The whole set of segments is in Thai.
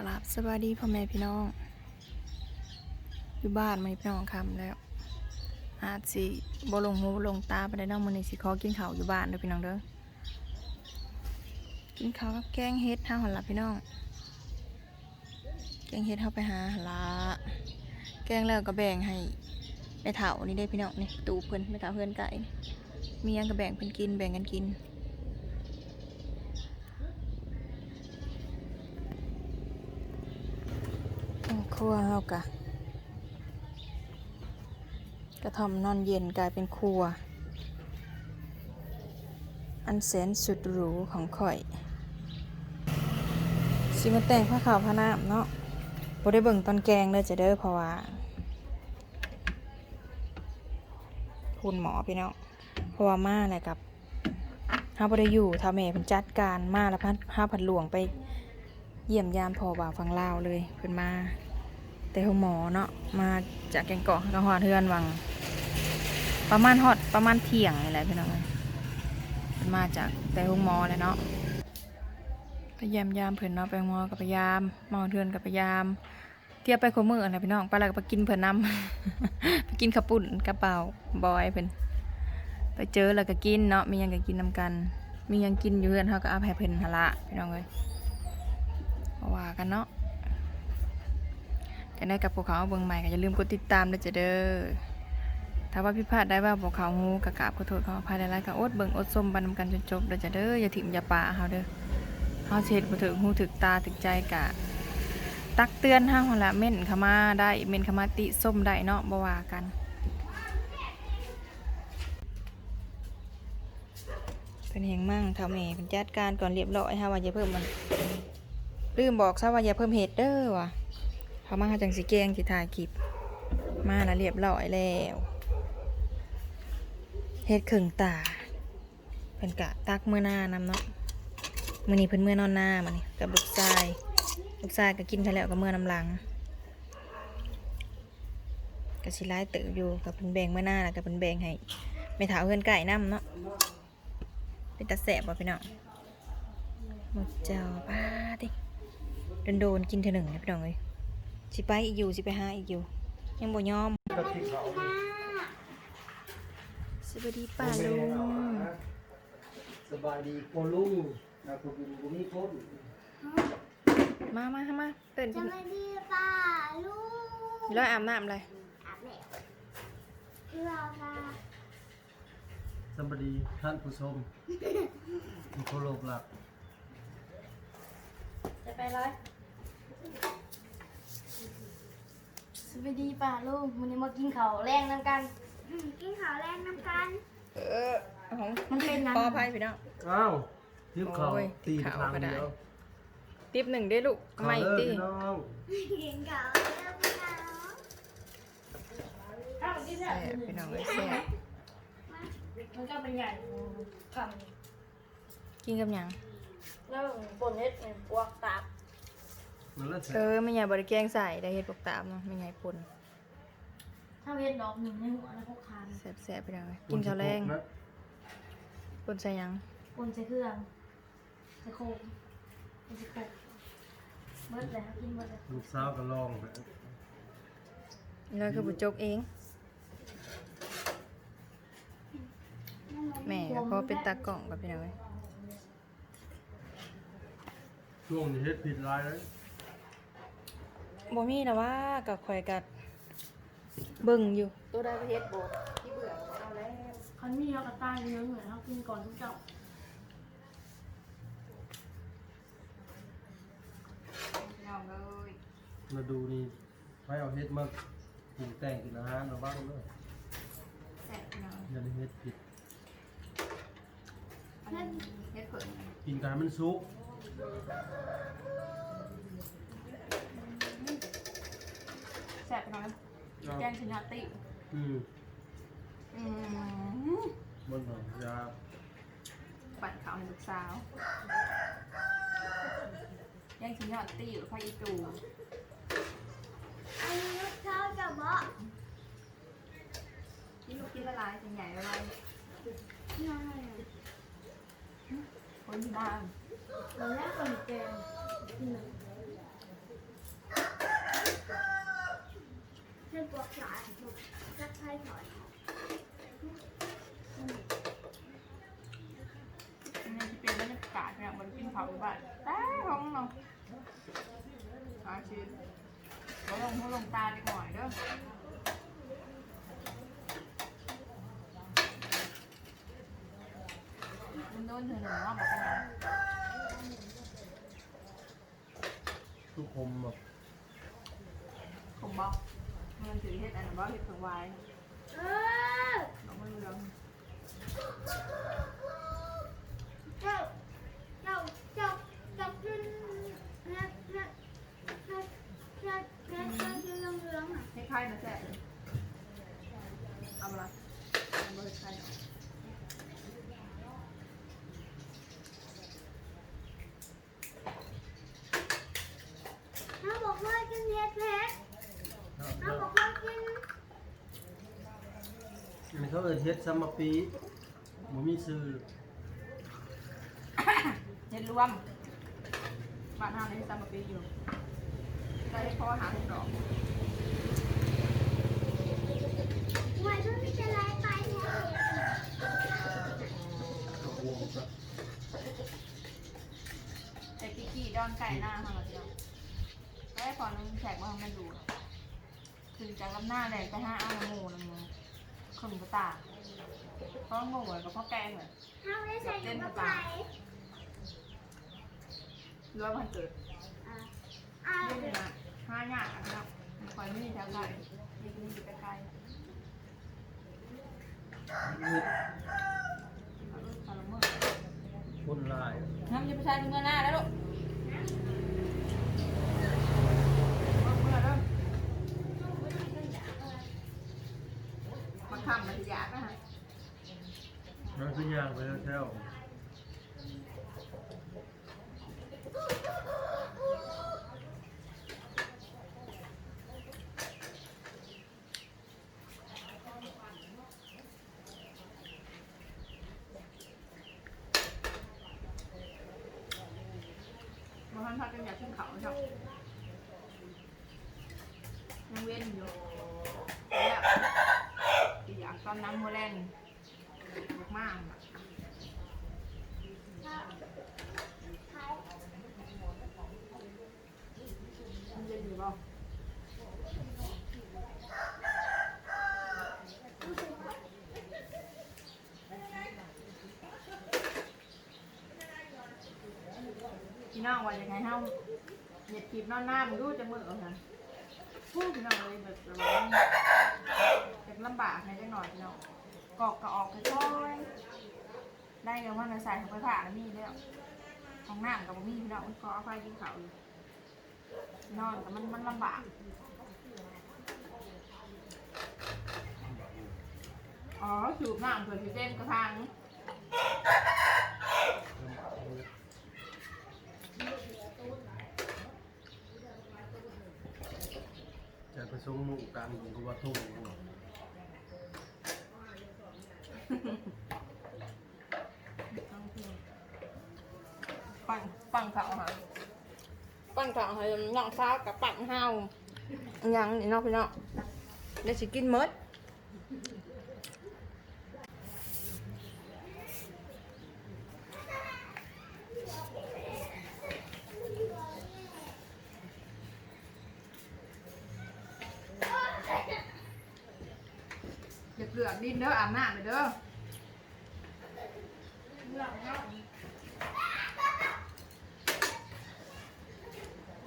กราบสวัสดีพ่อแม่พี่น้อง อยู่บ้านไหมพี่น้องคำแล้ว อาจสิบ่ลงหูลงตาไปได้น้องมื้อนี้สิขอกินข้าวอยู่บ้านเด้อพี่น้องเด้อกินข้าวกับแกงเฮ็ดห้าหันละพี่น้อง แกงเฮ็ดเฮาไปหาหันละแกงแล้วก็แบ่งให้แม่เฒ่านี่ได้พี่น้องนี่ตูเพิ่อนแม่เฒ่าเพิ่อนไก่มียังก็แบ่งเพิ่นกินแบ่งกันกิน รัวเฮากะกระท่อมนอนเย็นกลายเป็นครัว อันแสนสุดหรูของข่อยสิมาแต่งผ้าขาวผ้าน้ำเนาะบ่ได้เบิ่งตอนแกงเลยจะเด้อเพราะว่าคุณหมอพี่น้องเพราะว่ามาแหละกับฮาบ่ได้อยู่ถ้าแม่เพิ่นจัดการมาแล้วพันห้าพันหลวงไปเยี่ยมยามพ่อบ่าวฟังลาวเลยเพิ่นมา แต่ห้องหมอเนาะมาจากแกงเกาะกระหอดเทือนวัง ประมาณฮอดประมาณเที่ยงนี่แหละพี่น้องเอ้ยเพิ่นมาจากแต่ห้องมอแหละเนาะไปเยี่ยมยามเพิ่นเนาะไปมอกับพยายามมอเทือนกับพยายาม เทียบไปขมือนะพี่น้องไปแล้วก็ไปกินเพิ่อนนำไปกินข้าวปุ้นกระเป๋าบอยเพิ่นไปเจอแล้วก็กินเนาะมียังก็กินนำกัน มียังกินอยู่เฮือนเฮาก็เอาให้เพิ่นหนละพี่น้องเอ้ยว่ากันเนาะ จะได้กับพวกเขาเบิ่งใหม่ก็อย่าลืมกดติดตามด้วยจ้ะเด้อถ้าว่าพิพาทได้ว่าพวกเขาฮู้กะกราบขอโทษขออภัยหลายๆก็อดเบิ่งอดส้มบันนำกันจนจบเด้อจ้ะเด้ออย่าถิ่มอย่าปาเฮาเด้อเฮาสิเฮ็ดบ่ถึงฮู้ถึกตาถึกใจกะ ตักเตือนเฮาหั่นล่ะเม่นเข้ามาได้เม่นเข้ามาติส้มได้เนาะบ่ว่ากันเป็นแหงมั่งเท่าแม่เป็นจัดการก่อนเรียบร้อยฮะว่าอย่าเพิ่มมันลืมบอกซะว่าอย่าเพิ่มเห็ดเด้อว่ะ เขามาจังสิแกงสิถ่ายคลิป มาแล้วเรียบร้อยแล้วเห็ดเข่งตาเพิ่นกะตักเมื่อหน้านำเนาะมื้อนี้เพิ่นเมื่อนอนหน้ามานี่กับลูกชายลูกชายก็กินไปแล้วก็เมื่อนำหลังก็สิร้ายเติบอยู่กับเพิ่นแบ่งเมื่อหน้าแล้วก็เพิ่นแบ่งให้ไม่ถาเพื่อนไก่น้ำเนาะเป็นตาแสบบ่พี่น้องหมดเจ้าป้าดิโดนโดนๆกินเถอะหนึ่งนะพี่น้องเอ้ย สิไปอีกอยู่สิไปหาอีกอยู่ ยังบ่ยอมสวัสดีป้าลุงสบายดีโกลุงนะคุณบุญบุญมีคนมามามาเตื่นสกินวัสดีป้าลูกร้อยอาบน้ำเลยอาบแม่เพื่อค่ะสบายดีท่านผู้ชมที่เคารพรักจะไปเลย สวัสดีป้าลูกวันนี้มากินข้าวแรงน้ำกันกินข้าวแรงน้ำกัน เออของมันเป็นน้ำ ขออภัยพี่น้อง อ้าวทิพเขาโอ้ยตีทิพเขาทางก็ได้ เดียวติบหนึ่งได้ลูกไม่เขาตีเลิกพี่น้องกินข้าวแรงน้ำกันถ้ามันกินแซ่เนี่ยบพี่น้องเอ้ยแซ่บมันก็เป็นใหญ่คกินกับหยังำแล้วบนเฮ็ดเนี่ยพวกตาบ มันละแสเออไม่ใหญ่บริแกงใส่ได้เฮ็ดปกตามเนาะไม่ใหญ่ปนถ้าเฮ็ดดอกหนึ่งในหัวแล้วพวกคานแซ่บแซ่บพี่น้องเอ้ยกินข้าวแรงนะปนใส่หยังปนใส่เครื่องใส่โคมใส่โคมเบิดแล้วกินเบิดแล้วลูกสาวก็ลองนะแล้วคือบุจกเอง แม่ก็พอเป็นตากล่องกับพี่น้องเอ้ยช่วงนี้เฮ็ดผิดหลายเลย บ่มีนะว่ากับข่อยกับเบิ่งอยู่ ตัวได้ประเทศบ่ที่เบื่อเอาแล้วคันมีเขากระต้ายเนื้อเหมือนเขากินก่อนทุกเจ้าน้องเอ้ยมาดูนี่ไปเอาเฮ็ดมากินแต่งกินอาหารมาบ้างเลยแซ่บพี่น้องอย่าได้เฮ็ดผิดอันนี้เฮ็ดเพิ่นกินกันให้มันสุก แซ่บพี่น้อง เอา แกงชินาติ อืมอืมมันหอมยาปั่นข้าวให้ลูกสาว แกงชินาติหรือไฟอีตูอันนี้เช้าจะบอกกินลูกกินละลายเป็นใหญ่ละลายน้อยคนที่บ้านตอนแรกคนแกงกินหนึ่ง ปวดขา จักไพ่ถอยนี่จะเป็นบรรยากาศเนี่ยบนกินเผาอยู่บ้านแต่ท้องเนาะอาชีพก็ลงหัวลงตาดีหน่อยเด้อมันโดนเธอหนึ่งรอบแบบนั้นทุกคมแบบผมบอกมันถือเฮ็ดอันนั้นบอกเฮ็ดถึงไว้เออเราไม่รู้ เรื่องเจ้าเจ้าเจ้าเจ้าขึ้นนะนะนะนะนะนะเรื่องเรื่องอะให้ใครนะแซ่บเอามาละเอามาให้ใครเนาะ เขาบอกว่ากินเฮ็ดเพชรเขาบอกว่ากิน มัน เอินเฮ็ดซัมมาปีหมูมีซื้อเฮ็ดรวมบ้านห้าในสามปีอยู่ได้พอหาทุกดอกวัยรุ่นจะไล่ไปเนี่ยกระบวงครับแต่กี้กี้ดอนไก่หน้าค่ะเราเดียวได้พอนึงแขกมาทำมันดูถึงจากลำหน้าแหลกไปห้าอ้าโมนึง ขนกระตาเพราะงงเหมือนกับพ่อแกงเหมือนเขาได้ใส่ถุงกระไปหรือว่ามันเกิดอ่าอ่าเรื่องนี้นะห้าหยาดนะครับคอยไม่มีแถวไหนนี่คืออยู่ใกล้เฮ็ดๆเอาลูกคาร์เมอร์คนลายน้ำจะไปใช้ถึงเมื่อหน้าแล้วลูกเอาเมื่อเริ่มมาทำมันจะยากนะฮะ นั่นคือย่างไปแล้วแถวบางท่านพักกันอยากขึ้นเขาชอบยังเว้นอยู่แล้วอยากตอนน้ำโมเลน มากมันเย็นอยู่เปล่าพี่น้องว่าจะไงเฮาเหยียดคลิปนอนหน้ามึงดูจะมือเอาค่ะพูดพี่น้องเลยแบบระวังจะลำบากให้ได้หน่อยพี่น้องกอกกระออกค่อย ได้กันว่าในใส่ของไปผ่าแล้วมีแล้วของน้ำกับมีพี่น้องก็เอาไฟกินเขาอยู่นอนแต่มันมันลำบากอ๋อสูบน้ำเผื่อสิเต้นกระทางจะไปส่งหมูกลางหมู่ก็ว่าทุ่ ขาค่ะน้องฟ้ากับปั่นเฮาอหยังนี่เนาะพี่น้องเดี๋ยวสิกินหมดอย่าเกลือกดินเด้ออาบน้ำไปเด้อ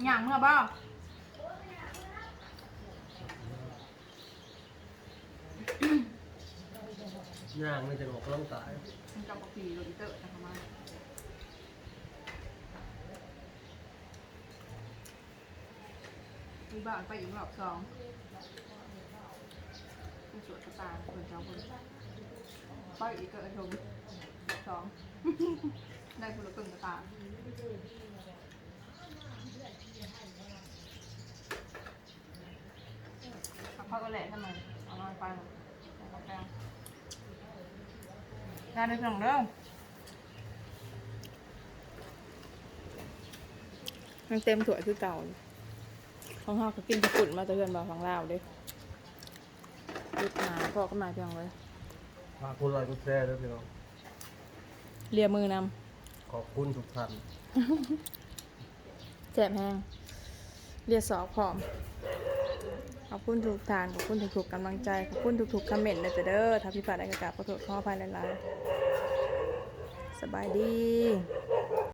อย่างเมื่อบ่ย่างไม่จะออกกำลังกายมันจะบอกผีโรดิเตอร์นะคะมามีบ้านไปอีกรอบสองผู้สวดกระตาคนเจ้าคนไปอีกก็ชมสอง ได้คนละครึ่งกระตา เอาเข้าก็แหละทำไมเอามาไปเอากาแฟงานในสองเรื่องมันเต็มถ้วยคือเก่าเลยของเฮาก็กินญี่ปุ่นมาแตะเฮือนบ่าของลาวเด้จุดหมาพอก็มาเพียงเลยฝากคุณลอยกุญแจด้วยพี่น้องเลียมือนขอบคุณทุกท่านำแจบแห้งเลียสอบพร้อมข อบคุณทุกทานขอบคุณทุกๆกำลังใจ ขอบคุณทุกๆคอมเมนต์นะจ๊ะเด้อถ้าพี่ปาได้กระกราบขอโทษขออภัยหลายๆสบายดี